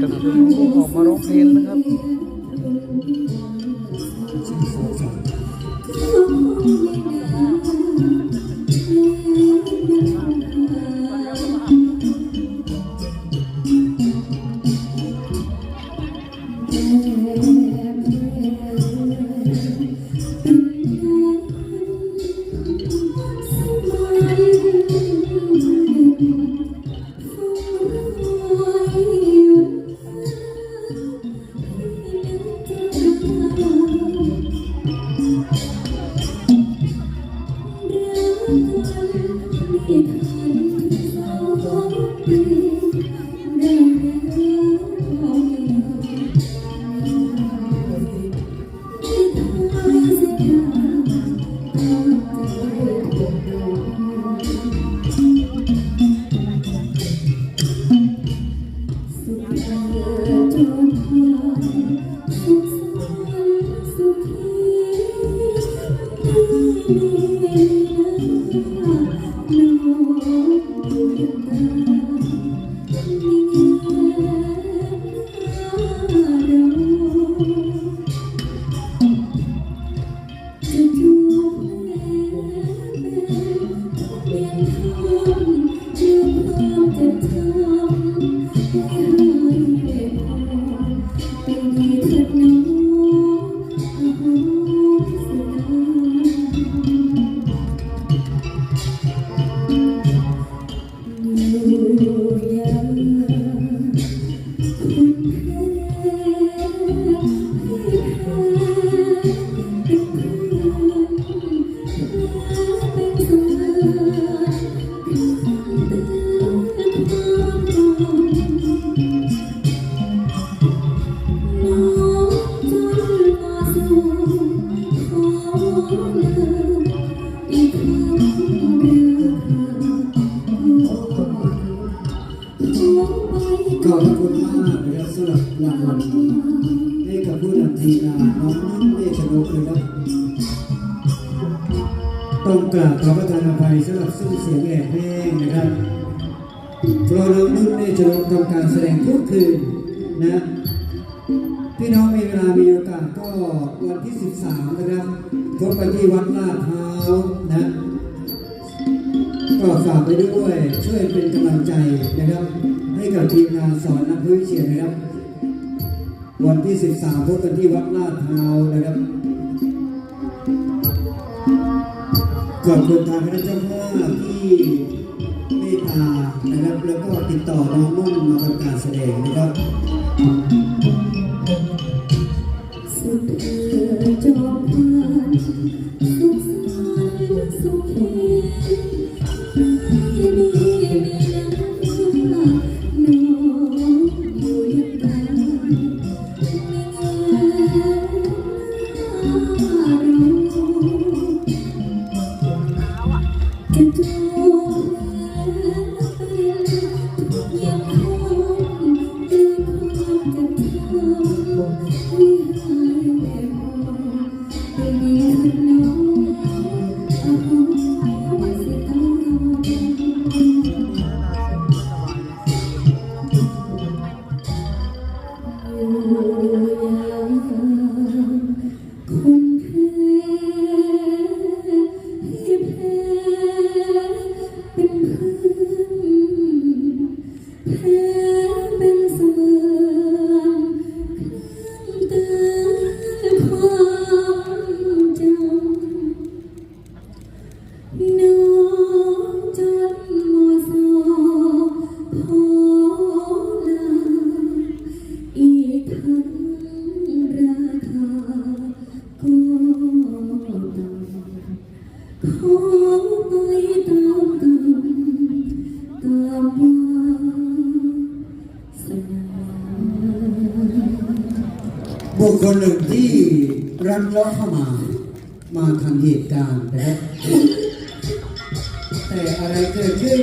ครับท่านผู้ชมออกมาร้องเพลงนะครับ in Hollywood. ขอบคุณมากนะครับสำหรับรางวัลให้กับผู้นำทีมงานน้องนุ่นเมฆชนกนะครับต้องกราบขอประทานอภัยสำหรับซุ้มเสียงแหบแห้งนะครับเพราะน้องนุ่นเมฆชนกทำการแสดงทุกคืนนะพี่น้องมีเวลามีโอกาสก็วันที่ 13 นะครับพบกันที่วัดลาดพร้าวนะ ก็ฝากไปด้วย ช่วยเป็นกำลังใจนะครับ ให้กับทีมงานสอนนักวิเชียรนะครับ วันที่ 13พบกันที่วัดลาดพร้าวนะครับขอบคุณทางคณะเจ้าภาพที่เมตตานะครับ แล้วก็ติดต่อน้องนุ่นมาทำการแสดงนะครับสุดเธอจอมพาน บุคคลหนึ่งที่รันล้อเข้ามา มาทำเหตุการณ์นะครับแต่อะไรเกิดขึ้น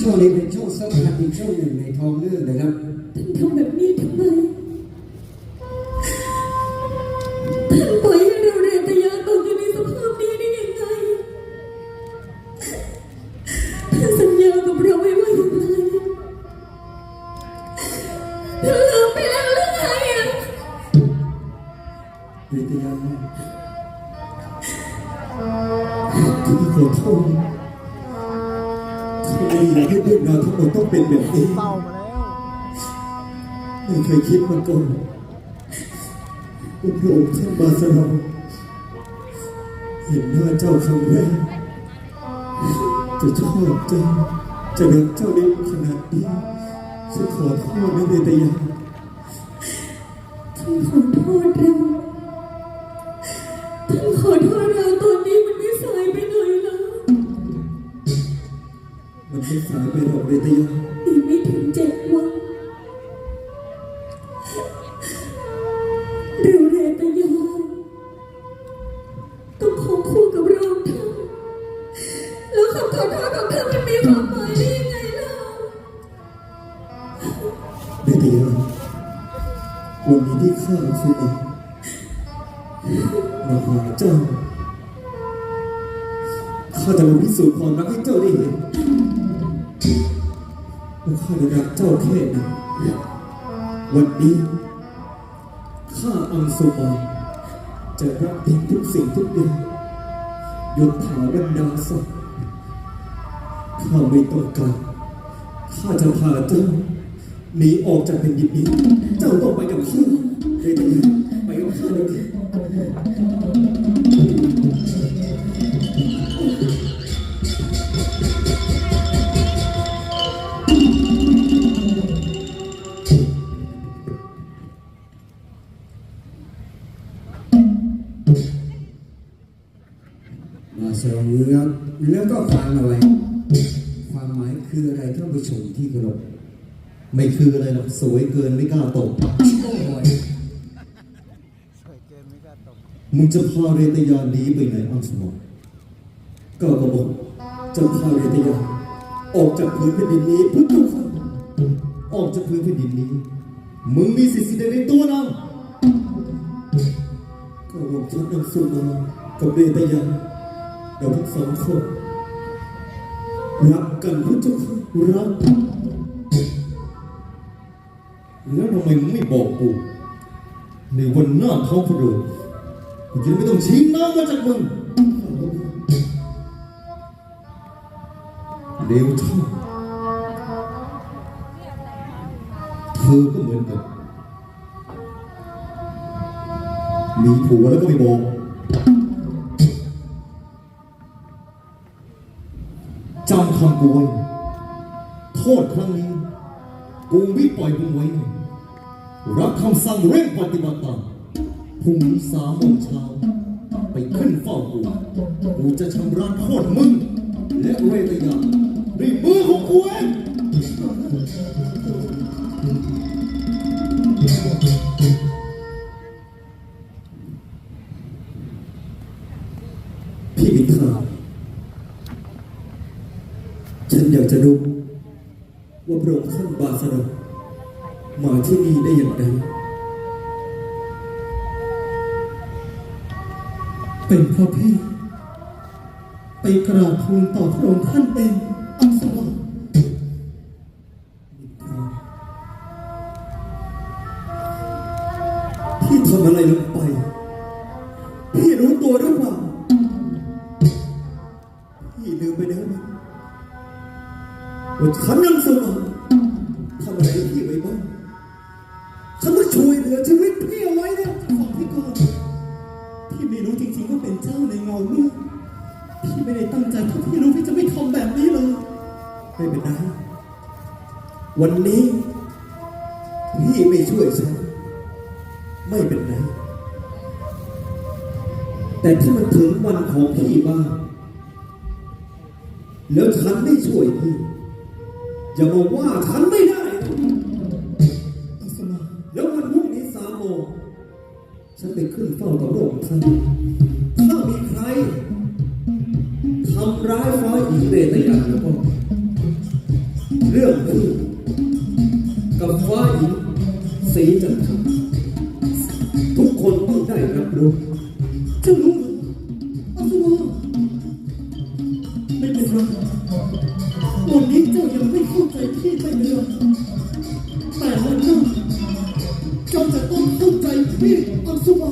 ช่วงนี้เป็นช่วงสำคัญอีกช่วงหนึ่งในท้องเรื่องนะครับ พี่ขอโทษที่ไมอยากให้เรื่องราวทั้งหมดต้องเป็นแบบนี้เต้ามาแล้วไม่เคยคิดมาก่อนว่าพระองค์ท่านบาสลองเห็นหน้าเจ้าครั้งแรกจะชอบเจ้าจะรักเจ้าได้ขนาดนี้ฉันขอโทษนะเดตยาท่านขอโทษเราท่าน ขอโทษเราตอนนี้มันไม่สายไปหน่อยแล้วมันไม่สายไปหรอกเดตยาอีกไม่ถึงเจ็ดวันเร็วเรตยาต้องขอคู่กับเราท่านแล้วคำขอโทษของท่านมันมีความหมายได้ยังไงล่ะเดตยาวันนี้ที่ข้าสุนัข มาหาเจ้าข้าจะมาพิสูจน์ความรักให้เจ้าได้เห็นว่าข้าได้รักเจ้าแค่ไหนวันนี้ ข้าอังสุมาจะรับทิ้งทุกสิ่งทุกอย่างยศถาบรรดาศักดิ์ข้าไม่ต้องการ ข้าจะพาเจ้าหนีออกจากแผ่นดินนี้ เจ้าต้องไปกับข้าเฮ้ยไปกับข้าเลย มาสองเรื่องแล้วก็ฟังเอาไว้ความหมายคืออะไรท่านผู้ชมที่เคารพไม่คืออะไรหรอกสวยเกินไม่กล้าตก โอ้ย มึงจะพาเรตยาหนีไปไหนอังสมองก็กระบอกจะพาเรตยาออกจากพื้นแผ่นดินนี้พุทธค่ะออกจากพื้นแผ่นดินนี้ มึงมีสิทธิ์สิทธิ์ในตัวนะก็บอกฉันอังสุมากับเรตยาเราทั้งสองคนรักกันพุทธค่ะรักแล้วทำไมมึงไม่บอกกูในวันหน้าท้องพระโร งกูจะได้ไม่ต้องชิงน้ำมาจากมึงเลวท่าเธอก็เหมือนกัน มีผัวแล้วก็ไม่บอกจำคำกูไว้โทษครั้งนี้ กูไม่ปล่อยมึงไว้แน่รับคำสั่งเร่งปฏิบัติตาม พรุ่งนี้สามโมงเช้าไปขึ้นเฝ้ากูกูจะชำระโทษมึง และเรตยาด้วยมือของกูเองพี่มิตราฉันอยากจะรู้ว่าพระองค์ท่านบาสร เป็นเพราะพี่ ไปกราบทูลต่อพระองค์ท่านเองอังสวรพี่ทำอะไรลงไป พี่รู้ตัวหรือเปล่า พี่ลืมไปแล้วนะว่าฉันยังสมองทำอะไรพี่ไว้บ้างฉันมาช่วยเหลือชีวิตพี่เอาไว้เนะ เจ้าในเงามืดพี่ไม่ได้ตั้งใจถ้าพี่รู้พี่จะไม่ทำแบบนี้เลยไม่เป็นไรวันนี้ พี่ไม่ช่วยฉันไม่เป็นไรแต่ที่มันถึงวันของพี่บ้างแล้วฉันไม่ช่วยพี่อย่ามาว่าฉันไม่ได้อัสวรรค์แล้ววันพรุ่งนี้สามโมงฉันไปขึ้นเฝ้าต่อพระองค์ท่าน ใครทำร้ายฟ้าหญิงเรตยาแล้วก็เรื่องพี่กับฟ้าหญิงสีจันทร์ทุกคนต้องได้รับรู้เจ้ารู้เหรออังสวรรค์ไม่เป็นไรวันนี้เจ้ายังไม่เข้าใจพี่ไม่เป็นไรแต่วันหน้าเจ้าจะต้องเข้าใจพี่อังสว